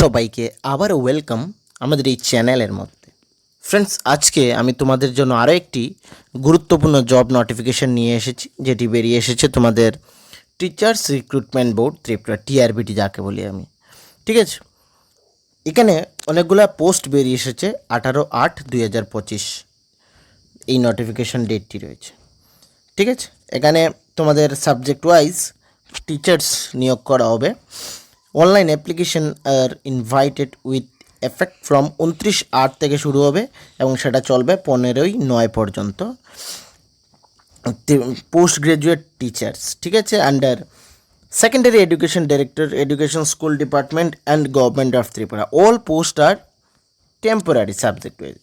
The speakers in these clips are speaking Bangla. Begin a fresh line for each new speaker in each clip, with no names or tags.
সবাইকে আবার ওয়েলকাম আমাদের এই চ্যানেলের মধ্যে। ফ্রেন্ডস আজকে আমি তোমাদের জন্য আরও একটি গুরুত্বপূর্ণ জব নোটিফিকেশন নিয়ে এসেছি, যেটি বেরিয়ে এসেছে তোমাদের teachers recruitment board Tripura TRBT যাকে বলি আমি। ঠিক আছে? এখানে অনেকগুলা পোস্ট বেরিয়ে এসেছে, আঠারো আট দুই হাজার পঁচিশ। এই নোটিফিকেশন ডেটটি রয়েছে। ঠিক আছে? এখানে তোমাদের সাবজেক্ট ওয়াইজ টিচার্স নিয়োগ করা হবে। অনলাইন অ্যাপ্লিকেশন আর ইনভাইটেড উইথ এফেক্ট ফ্রম উনত্রিশ আট থেকে শুরু হবে এবং সেটা চলবে পনেরোই নয় পর্যন্ত। পোস্ট গ্রাজুয়েট টিচার্স ঠিক আছে? Under secondary education director education school department and government of Tripura all post R temporary subject wise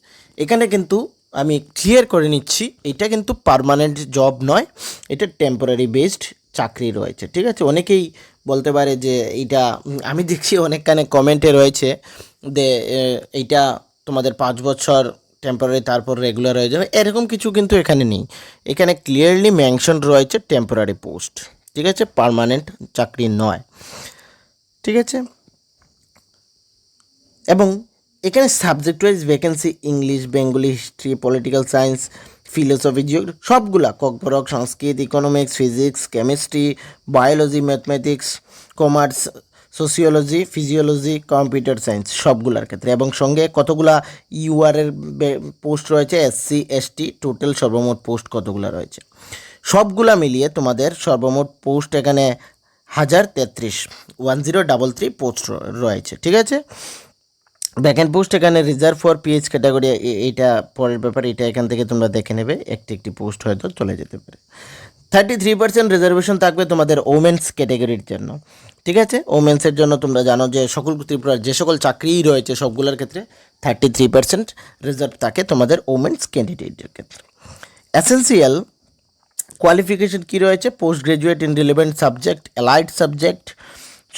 এখানে কিন্তু আমি ক্লিয়ার করে নিচ্ছি, এটা কিন্তু পার্মানেন্ট জব নয়, এটা টেম্পোরারি বেসড চাকরি রয়েছে, ঠিক আছে? অনেকেই বলতে পারে যে এইটা আমি দেখছি অনেকখানে কমেন্টে রয়েছে যে এইটা তোমাদের পাঁচ বছর টেম্পোরারি তারপর রেগুলার হয়ে যাবে। এরকম কিছু কিন্তু এখানে নেই। এখানে ক্লিয়ারলি মেনশন রয়েছে টেম্পোরারি পোস্ট ঠিক আছে? পারমানেন্ট চাকরি নয়, ঠিক আছে? এবং এখানে subject wise vacancy English Bengali history political science philosophy geo সবগুলা Kokborok, Sanskrit economics physics chemistry biology mathematics commerce sociology physiology computer science সবগুলার ক্ষেত্রে। এবং সঙ্গে কতগুলা ইউআরের পোস্ট রয়েছে? এসসি এসটি টোটাল সর্বমোট পোস্ট কতগুলা রয়েছে? সবগুলা মিলিয়ে তোমাদের সর্বমোট পোস্ট এখানে হাজার তেত্রিশ one zero double three post রয়েছে, ঠিক আছে? ব্যাকেন্ড পোস্ট এখানে রিজার্ভ ফর পিএইচ ক্যাটাগরি এইটা পরের ব্যাপার, এটা এখান থেকে তোমরা দেখে নেবে, একটি একটি পোস্ট হয়তো চলে যেতে পারে। থার্টি থ্রি পার্সেন্ট রিজার্ভেশন থাকবে তোমাদের ওমেন্স ক্যাটাগরির জন্য, ঠিক আছে? ওমেন্সের জন্য তোমরা জানো যে সকল ত্রিপুরার যে সকল চাকরিই রয়েছে সবগুলোর ক্ষেত্রে থার্টি থ্রি পার্সেন্ট রিজার্ভ থাকে তোমাদের ওমেন্স ক্যান্ডিডেটের ক্ষেত্রে। অ্যাসেন্সিয়াল কোয়ালিফিকেশন কী রয়েছে? Post graduate in relevant subject allied subject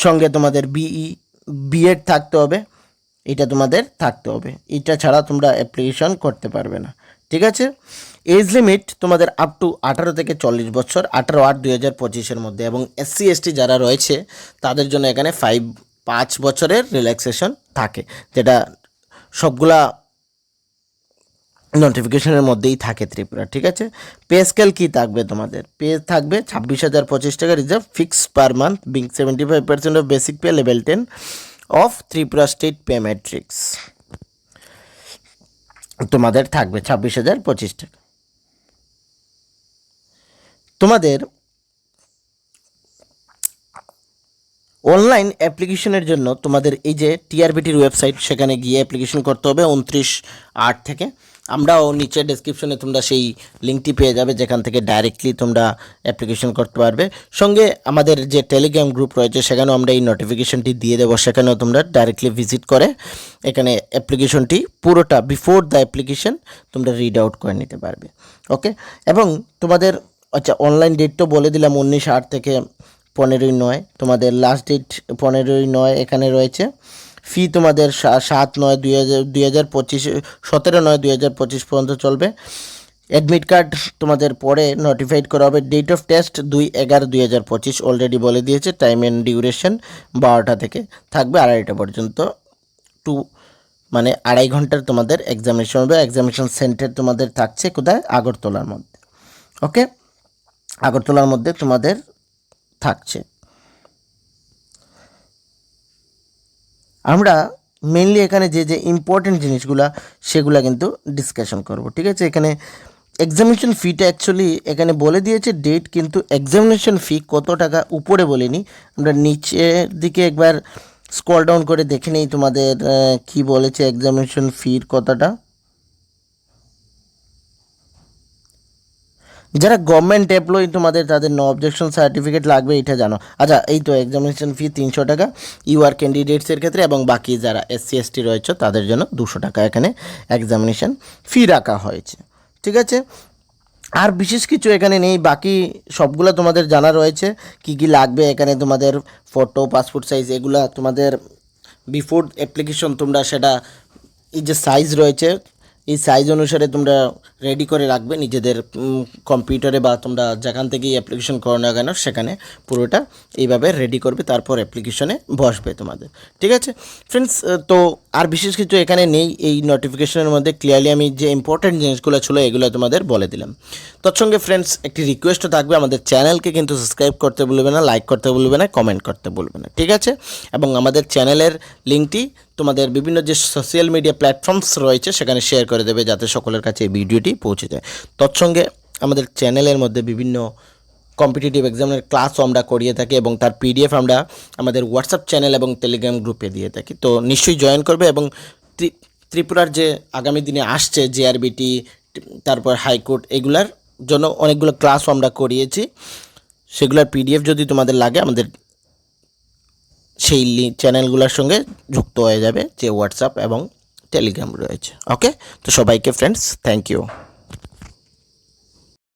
সঙ্গে তোমাদের বিই বিএড থাকতে হবে। এটা তোমাদের থাকতে হবে। এটা ছাড়া তোমরা অ্যাপ্লিকেশন করতে পারবে না। ঠিক আছে? এজ লিমিট তোমাদের আপ টু আঠারো থেকে চল্লিশ বছর, আঠারো আট দুই হাজার পঁচিশের মধ্যে এবং এসসি এসটি যারা রয়েছে, তাদের জন্য এখানে ফাইভ পাঁচ বছরের রিল্যাক্সেশন থাকে। যেটা সবগুলা নোটিফিকেশনের মধ্যেই থাকে ত্রিপুরা। ঠিক আছে? পে স্কেল কী থাকবে তোমাদের? পে থাকবে ছাব্বিশ হাজার পঁচিশ টাকা reserve fixed per month being seventy five percent of basic pay level ten of Tripura state pay matrix তোমাদের থাকবে ছাব্বিশ হাজার পঁচিশ টাকা। তোমাদের অনলাইন অ্যাপ্লিকেশনের জন্য তোমাদের এই যে টিআরবিটির ওয়েবসাইট সেখানে গিয়ে অ্যাপ্লিকেশন করতে হবে, উনত্রিশ আট থেকে। আমরাও নিচে ডেসক্রিপশনে তোমরা সেই লিঙ্কটি পেয়ে যাবে, যেখান থেকে ডাইরেক্টলি তোমরা অ্যাপ্লিকেশন করতে পারবে। সঙ্গে আমাদের যে টেলিগ্রাম গ্রুপ রয়েছে, সেখানেও আমরা এই নোটিফিকেশনটি দিয়ে দেবো। সেখানেও তোমরা ডাইরেক্টলি ভিজিট করে এখানে অ্যাপ্লিকেশনটি পুরোটা বিফোর দ্য অ্যাপ্লিকেশন তোমরা রিড আউট করে নিতে পারবে। ওকে এবং তোমাদের আচ্ছা অনলাইন ডেট তো বলে দিলাম, উনিশ আট থেকে পনেরোই নয়। তোমাদের লাস্ট ডেট পনেরোই নয় এখানে রয়েছে। ফি তোমাদের সাত নয় দুই হাজার দুই হাজার পঁচিশ, সতেরো নয় দুই হাজার পঁচিশ পর্যন্ত চলবে। অ্যাডমিট কার্ড তোমাদের পরে নোটিফাইড করা হবে। ডেট অফ টেস্ট দুই এগারো দুই হাজার পঁচিশ অলরেডি বলে দিয়েছে। টাইম অ্যান্ড ডিউরেশন বারোটা থেকে থাকবে আড়াইটা পর্যন্ত। টু মানে আড়াই ঘণ্টার তোমাদের এক্সামিনেশন হবে। এক্সামিনেশন সেন্টার তোমাদের থাকছে কোথায়? আগরতলার মধ্যে। ওকে আগরতলার মধ্যে তোমাদের থাকছে। আমরা মেনলি এখানে যে যে ইম্পর্টেন্ট জিনিসগুলা, সেগুলা কিন্তু ডিসকাশন করব, ঠিক আছে? এখানে এক্সামিনেশন ফিটা অ্যাকচুয়ালি এখানে বলে দিয়েছে ডেট কিন্তু এক্সামিনেশন ফি কত টাকা উপরে বলিনি। আমরা নিচের দিকে একবার স্কল ডাউন করে দেখে নিই তোমাদের কি বলেছে এক্সামিনেশন ফির কথাটা যারা গভর্নমেন্ট এমপ্লয়ি তোমাদের তাদের নো অবজেকশন সার্টিফিকেট লাগবে, এটা জানো। আচ্ছা এই তো এক্সামিনেশন ফি তিনশো টাকা ইউ ইউআর ক্যান্ডিডেটসের ক্ষেত্রে এবং বাকি যারা এসসি এসটি রয়েছে, তাদের জন্য দুশো টাকা এখানে এক্সামিনেশন ফি রাখা হয়েছে। ঠিক আছে? আর বিশেষ কিছু এখানে নেই, বাকি সবগুলো তোমাদের জানা রয়েছে, কি কি লাগবে এখানে তোমাদের ফটো পাসপোর্ট সাইজ এগুলা তোমাদের বিফোর অ্যাপ্লিকেশন তোমরা সেটা, এই যে সাইজ রয়েছে এই সাইজ অনুসারে তোমরা রেডি করে রাখবে নিজেদের কম্পিউটারে বা তোমরা যেখান থেকেই অ্যাপ্লিকেশন করো না কেন সেখানে পুরোটা এইভাবে রেডি করবে, তারপর অ্যাপ্লিকেশনে বসবে তোমাদের। ঠিক আছে? ফ্রেন্ডস তো আর বিশেষ কিছু এখানে নেই, এই নোটিফিকেশনের মধ্যে ক্লিয়ারলি আমি যে ইম্পর্ট্যান্ট জিনিসগুলো ছিল এগুলো তোমাদের বলে দিলাম। তৎসঙ্গে ফ্রেন্ডস একটি রিকোয়েস্টও থাকবে, আমাদের চ্যানেলকে কিন্তু সাবস্ক্রাইব করতে বলবে না লাইক করতে বলবে না কমেন্ট করতে বলবে না। ঠিক আছে? এবং আমাদের চ্যানেলের লিঙ্কটি তোমাদের বিভিন্ন যে সোশ্যাল মিডিয়া প্ল্যাটফর্মস রয়েছে, সেখানে শেয়ার করে দেবে যাতে সকলের কাছে এই ভিডিওটি পৌঁছে যায়। তৎসঙ্গে আমাদের চ্যানেলের মধ্যে বিভিন্ন কম্পিটিটিভ এক্সামের ক্লাসও আমরা করিয়ে থাকি এবং তার পিডিএফ আমরা আমাদের হোয়াটসঅ্যাপ চ্যানেল এবং টেলিগ্রাম গ্রুপে দিয়ে থাকি। তো নিশ্চয়ই জয়েন করবে এবং ত্রি- ত্রিপুরার যে আগামী দিনে আসছে জেআরবিটি তারপর হাইকোর্ট এগুলার জন্য অনেকগুলো ক্লাসও আমরা করিয়েছি। সেগুলোর পিডিএফ যদি তোমাদের লাগে, আমাদের সেই চ্যানেলগুলোর সঙ্গে যুক্ত হয়ে যাবে যে হোয়াটসঅ্যাপ এবং টেলিগ্রাম রয়েছে। ওকে তো সবাইকে ফ্রেন্ডস থ্যাংক ইউ